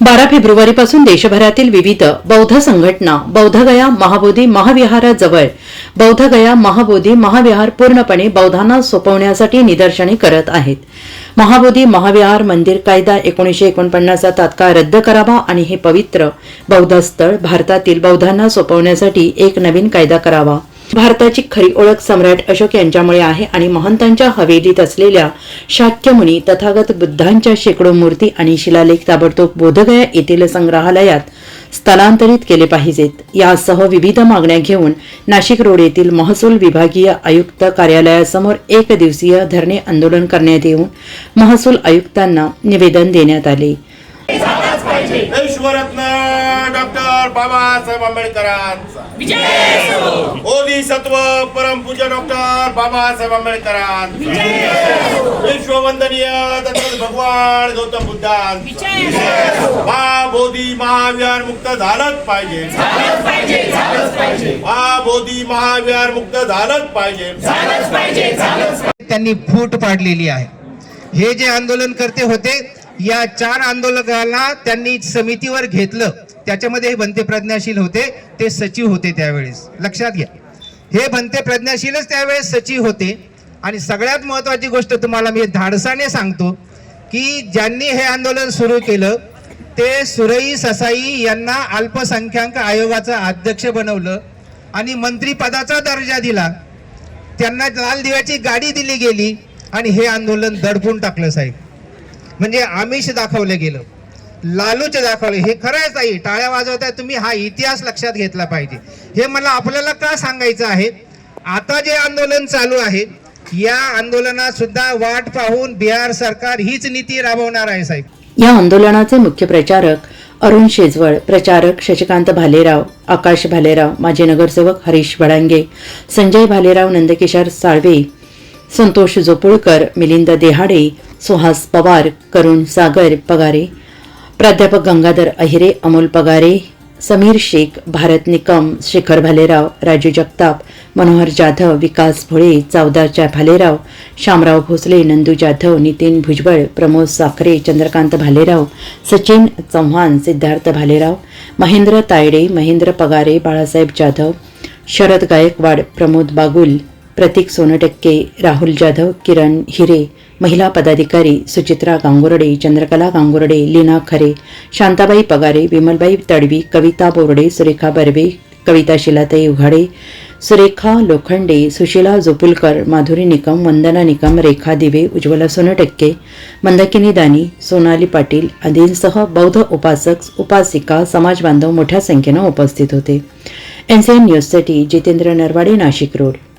बारा फेब्रुवारीपासून देशभरातील विविध बौद्ध संघटना बौद्धगया महाबोधी महाविहाराजवळ बौद्धगया महाबोधी महाविहार पूर्णपणे बौद्धांना सोपवण्यासाठी निदर्शने करत आहेत. महाबोधी महाविहार मंदिर कायदा एकोणीशे एकोणपन्नासचा तात्काळ रद्द करावा आणि हे पवित्र बौद्ध स्थळ भारतातील बौद्धांना सोपवण्यासाठी एक नवीन कायदा करावा. भारताची खरी ओळख सम्राट अशोक यांच्यामुळे आहे आणि महंतांच्या हवेलीत असलेल्या शाक्यमुनी तथागत बुद्धांच्या शेकडो मूर्ती आणि शिलालेख ताबडतोब बोधगया येथील संग्रहालयात स्थलांतरित केले पाहिजेत. यासह विविध मागण्या घेऊन नाशिक रोड येथील महसूल विभागीय आयुक्त कार्यालयासमोर एक दिवसीय धरणे आंदोलन करण्यात येऊन महसूल आयुक्तांना निवेदन देण्यात आले. विश्वरत्न डॉक्टर बाबासाहेब आंबेडकरांचा. ओदी सत्व. परमपूज्य डॉक्टर बाबासाहेब आंबेडकरांचा. विश्ववंदनीय तत्व भगवान गौतम बुद्धांचा. महाबोधी महाविहार मुक्त झालंच पाहिजे. महाबोधी महाविहार मुक्त झालंच पाहिजे. त्यांनी फूट पाडलेली आहे. हे जे आंदोलन करते होते या चार आंदोलकांना त्यांनी समितीवर घेतलं. त्याच्यामध्ये हे बनते प्रज्ञाशील होते ते सचिव होते त्यावेळेस. लक्षात घ्या. हे बनते प्रज्ञाशीलच त्यावेळेस सचिव होते. आणि सगळ्यात महत्वाची गोष्ट तुम्हाला मी धाडसाने सांगतो की ज्यांनी हे आंदोलन सुरू केलं ते सुरई ससाई यांना अल्पसंख्याक आयोगाचं अध्यक्ष बनवलं आणि मंत्रीपदाचा दर्जा दिला. त्यांना लाल दिव्याची गाडी दिली गेली आणि हे आंदोलन दडपून टाकलं साहेब. म्हणजे आमिष दाखवलं गेलं. लालूच दाखवले. हे खरं आहे ताई. टाळ्या वाजवताय तुम्ही. हा इतिहास लक्षात घेतला पाहिजे. हे मला आपल्याला का सांगायचं आहे? आता जे आंदोलन चालू आहे या आंदोलनात सुद्धा वाट पाहून बिहार सरकार हीच नीती राबवणार आहे साहेब. या आंदोलनाचे मुख्य प्रचारक अरुण शेजवळ प्रचारक शशिकांत भालेराव आकाश भालेराव माजी नगरसेवक हरीश भडांगे संजय भालेराव नंदकिशोर साळवे संतोष जोपुळकर मिलिंद देहाडे सुहास पवार करुण सागर पगारे प्राध्यापक गंगाधर अहिरे अमोल पगारे समीर शेख भारत निकम शेखर भालेराव राजू जगताप मनोहर जाधव विकास भोळे चावदारच्या भालेराव शामराव भोसले नंदू जाधव नितीन भुजबळ प्रमोद साखरे चंद्रकांत भालेराव सचिन चव्हाण सिद्धार्थ भालेराव महेंद्र तायडे महेंद्र पगारे बाळासाहेब जाधव शरद गायकवाड प्रमोद बागुल प्रतीक सोनटक्के राहुल जाधव किरण हिरे महिला पदाधिकारी सुचित्रा गांगुर्डे चंद्रकला गांगुर्डे लीना खरे शांताबाई पगारे विमलबाई तडवी कविता बोर्डे सुरेखा बर्वे कविता शिलाताई उघाडे सुरेखा लोखंडे सुशीला जोपुलकर माधुरी निकम वंदना निकम रेखा दिवे उज्ज्वला सोनटक्के मंदाकिनी दानी सोनाली पाटील आदींसह बौद्ध उपासक उपासिका समाज बांधव मोठ्या संख्येनं उपस्थित होते एनसीएन न्यूजसाठी जितेंद्र नरवाडे नाशिक रोड